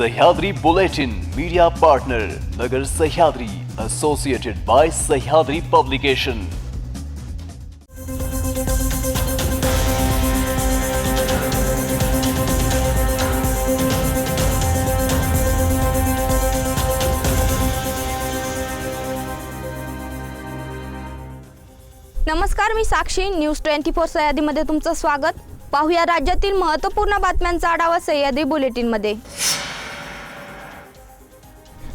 Sahyadri bulletin media partner Nagar Sahyadri associated by Sahyadri publication नमस्कार मी Sakshi. News twenty four सह्याद्रीमध्ये तुमचं स्वागत. पाहूया राज्यातील महत्त्वपूर्ण बातम्यांचा आढावा सह्याद्री बुलेटिनमध्ये.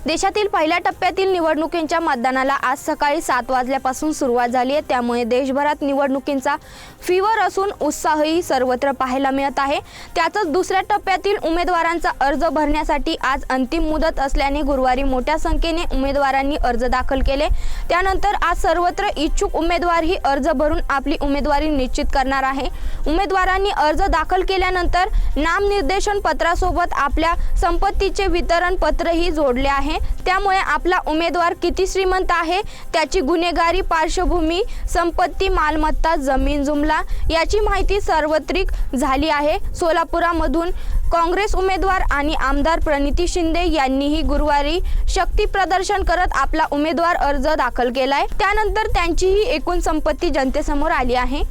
देशातील पहिल्या टप्प्यातील निवडणुकींच्या मतदानाला आज सकाळी सात वाजल्यापासून सुरुवात झाली आहे. त्यामुळे देशभरात निवडणुकींचा फिवर असून उत्साहही सर्वत्र पाहायला मिळत आहे. त्यातच दुसऱ्या टप्प्यातील उमेदवारांचा अर्ज भरण्यासाठी आज अंतिम मुदत असल्याने गुरुवारी मोठ्या संख्येने उमेदवारांनी अर्ज दाखल केले. त्यानंतर आज सर्वत्र इच्छुक उमेदवारही अर्ज भरून आपली उमेदवारी निश्चित करणार आहे. उमेदवारांनी अर्ज दाखल केल्यानंतर नामनिर्देशन पत्रासोबत आपल्या संपत्तीचे वितरण पत्रही जोडले आहे. त्यामुळे आपला उमेदवार किती श्रीमंत आहे त्याची गुन्हेगारी पार्श्वभूमी संपत्ती मालमत्ता जमीन जुमला याची माहिती सार्वत्रिक झाली आहे. सोलापुरामधून काँग्रेस उमेदवार आणि आमदार प्रणिती शिंदे यांनीही गुरुवारी शक्ती प्रदर्शन करत आपला उमेदवार अर्ज दाखल केलाय. त्यानंतर त्यांचीही एकूण संपत्ती जनतेसमोर आली आहे.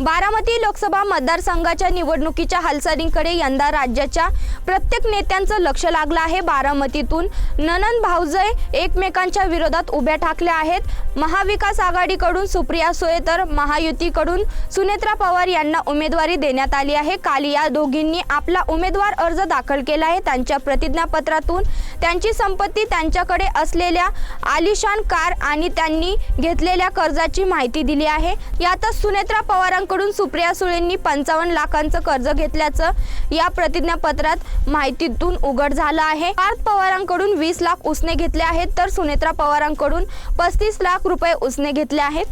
बारामती लोकसभा मतदारसंघाच्या निवडणुकीच्या हालचालींकडे यंदा राज्याच्या प्रत्येक नेत्यांचं लक्ष लागलं आहे. बारामतीतून ननन भाऊजय एकमेकांच्या विरोधात उभ्या ठाकल्या आहेत. महाविकास आघाडीकडून सुप्रिया सुळे तर महायुतीकडून सुनेत्रा पवार यांना उमेदवारी देण्यात आली आहे. काल या दोघींनी आपला उमेदवार अर्ज दाखल केला आहे. त्यांच्या प्रतिज्ञापत्रातून त्यांची संपत्ती त्यांच्याकडे असलेल्या आलिशान कार आणि त्यांनी घेतलेल्या कर्जाची माहिती दिली आहे. यातच सुनेत्रा पवारांकडून सुप्रिया सुळेंनी पंचावन्न लाखांचं कर्ज घेतल्याचं या प्रतिज्ञापत्रात माहितीतून उघड झालं आहे. पार्थ पवारांकडून वीस लाख उसने घेतले आहेत तर सुनेत्रा पवारांकडून पस्तीस लाख रुपये उसने घेतले आहेत.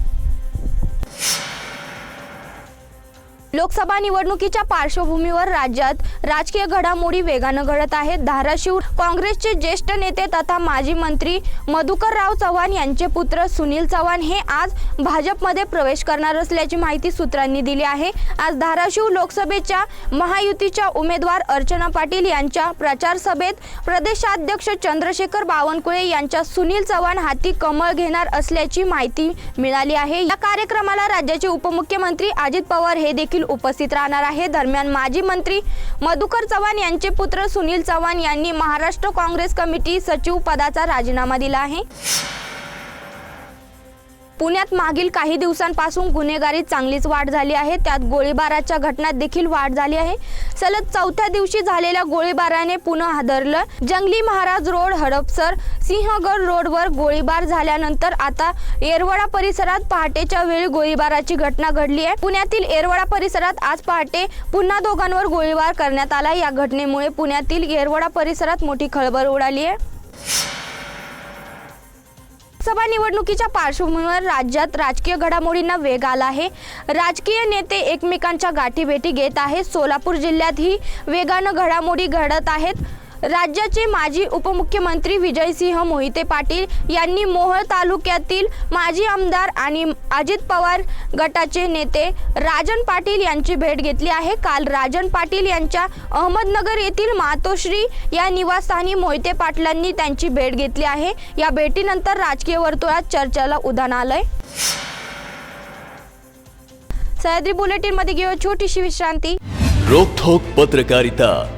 लोकसभा निवडणुकीच्या पार्श्वभूमीवर राज्यात राजकीय घडामोडी वेगानं घडत आहेत. धाराशिव काँग्रेसचे ज्येष्ठ नेते तथा माजी मंत्री मधुकरराव चव्हाण यांचे पुत्र सुनील चव्हाण हे आज भाजपमध्ये प्रवेश करणार असल्याची माहिती सूत्रांनी दिली आहे. आज धाराशिव लोकसभेच्या महायुतीच्या उमेदवार अर्चना पाटील यांच्या प्रचार सभेत प्रदेशाध्यक्ष चंद्रशेखर बावनकुळे यांच्या सुनील चव्हाण हाती कमळ घेणार असल्याची माहिती मिळाली आहे. या कार्यक्रमाला राज्याचे उपमुख्यमंत्री अजित पवार हे देखील उपस्थित राहणार आहे. दरम्यान माजी मंत्री मधुकर चव्हाण यांचे पुत्र सुनील चव्हाण यांनी महाराष्ट्र काँग्रेस कमिटी सचिव पदाचा राजीनामा दिला आहे. पुण्यात मागील काही दिवसांपासून गुन्हेगारीत चांगलीच वाढ झाली आहे. त्यात गोळीबाराच्या घटनात देखील वाढ झाली आहे. सलग चौथ्या दिवशी झालेल्या गोळीबाराने पुन्हा हादरलं. जंगली महाराज रोड हडपसर सिंहगड रोडवर गोळीबार झाल्यानंतर आता येरवडा परिसरात पहाटेच्या वेळी गोळीबाराची घटना घडली आहे. पुण्यातील येरवडा परिसरात आज पहाटे पुन्हा दोघांवर गोळीबार करण्यात आला. या घटनेमुळे पुण्यातील येरवडा परिसरात मोठी खळबळ उडाली आहे. लोकसभा निवडणुकीच्या पार्श्वभूमीवर राज्यात राजकीय घडामोडींना वेग आला आहे. राजकीय नेते एकमेकांच्या गाठीभेटी घेत आहेत. सोलापूर जिल्ह्यातही वेगानं घडामोडी घडत आहेत. राज्याचे माजी उपमुख्यमंत्री विजयसिंह मोहिते पाटील यांनी मोहोळ तालुक्यातील माजी आमदार आणि अजित पवार गटाचे नेते राजन पाटील यांची भेट घेतली आहे. काल राजन पाटील यांच्या अहमदनगर येथील मातोश्री या निवासस्थानी मोहिते पाटलांनी त्यांची भेट घेतली आहे. या भेटीनंतर राजकीय वर्तुळात चर्चेला उधाण आलंय. सह्याद्री बुलेटिनमध्ये घेऊ छोटीशी विश्रांती. रोखोक पत्रकारिता.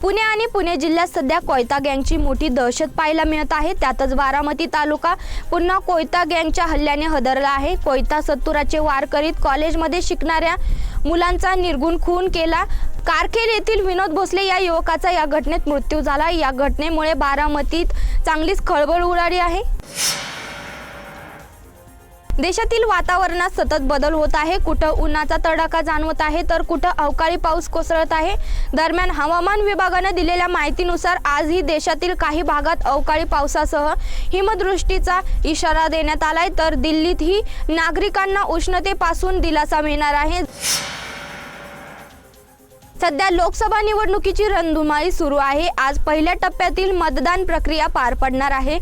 पुणे आणि पुणे जिल्ह्यात सध्या कोयता गँगची मोठी दहशत पाहायला मिळत आहे. त्यातच बारामती तालुका पुन्हा कोयता गँगच्या हल्ल्याने हदरला आहे. कोयता सत्तुराचे वार करीत कॉलेजमध्ये शिकणाऱ्या मुलांचा निर्गुण खून केला. कारखेल येथील विनोद भोसले या युवकाचा या घटनेत मृत्यू झाला. या घटनेमुळे बारामतीत चांगलीच खळबळ उडाली आहे. देशातील वातावरणात सतत बदल होत आहे. कुठं उन्हाचा तडाखा जाणवत आहे तर कुठं अवकाळी पाऊस कोसळत आहे. दरम्यान हवामान विभागानं दिलेल्या माहितीनुसार आजही देशातील काही भागात अवकाळी पावसासह हिमदृष्टीचा इशारा देण्यात आलाय. तर दिल्लीतही नागरिकांना उष्णतेपासून दिलासा मिळणार आहे. सध्या लोकसभा निवडणुकीची रणधुमाळी सुरू आहे. आज पहिल्या टप्प्यातील मतदान प्रक्रिया पार पडणार आहे.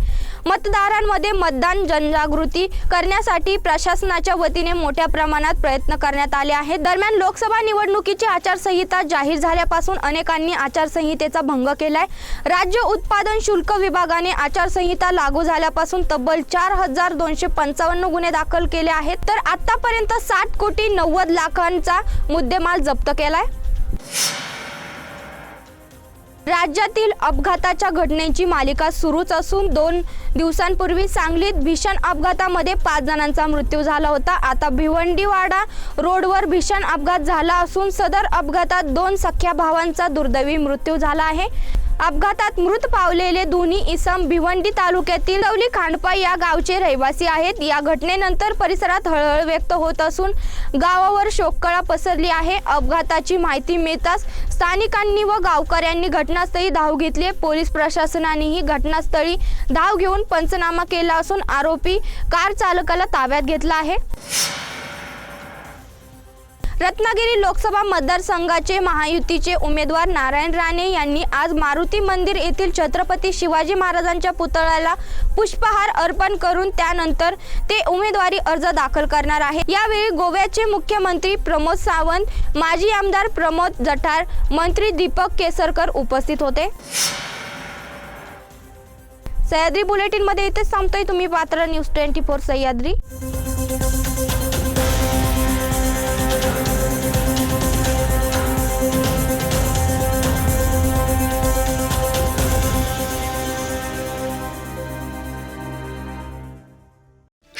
मतदारांमध्ये मतदान जनजागृती करण्यासाठी प्रशासनाच्या वतीने मोठ्या प्रमाणात प्रयत्न करण्यात आले आहेत. दरम्यान लोकसभा निवडणुकीची आचारसंहिता जाहीर झाल्यापासून अनेकांनी आचारसंहितेचा भंग केलाय. राज्य उत्पादन शुल्क विभागाने आचारसंहिता लागू झाल्यापासून तब्बल चार हजार दोनशे पंचावन्न गुन्हे दाखल केले आहेत. तर आतापर्यंत साठ कोटी नव्वद लाखांचा मुद्देमाल जप्त केलाय. राज्यातील अपघाताच्या घटनेची मालिका सुरूच असून दोन दिवसांपूर्वी सांगलीत भीषण अपघातामध्ये पाच जणांचा मृत्यू झाला होता. आता भिवंडीवाडा रोडवर भीषण अपघात झाला असून सदर अपघातात दोन सख्या भावांचा दुर्दैवी मृत्यू झाला आहे. अपघातात मृत पावलेले दोन्ही इसम भिवंडी तालुक्यातील दौली खांडपा या गावचे रहिवासी आहेत. या घटनेनंतर परिसरात हळहळ व्यक्त होत असून गावावर शोककळा पसरली आहे. अपघाताची माहिती मिळताच स्थानिकांनी व गावकऱ्यांनी घटनास्थळी धाव घेतली पोलीस प्रशासनानेही घटनास्थळी धाव घेऊन पंचनामा केला असून आरोपी कार चालकाला ताब्यात घेतला आहे. रत्नागिरी लोकसभा मतदारसंघाचे महायुतीचे उमेदवार नारायण राणे यांनी आज मारुती मंदिर येथील छत्रपती शिवाजी महाराजांच्या पुतळ्याला पुष्पहार अर्पण करून त्यानंतर ते उमेदवारी अर्ज दाखल करणार आहे यावेळी गोव्याचे मुख्यमंत्री प्रमोद सावंत माजी आमदार प्रमोद जठार मंत्री दीपक केसरकर उपस्थित होते. सह्याद्री बुलेटिनमध्ये इथेच थांबतोय तुम्ही पात्र न्यूज ट्वेंटी फोर सह्याद्री.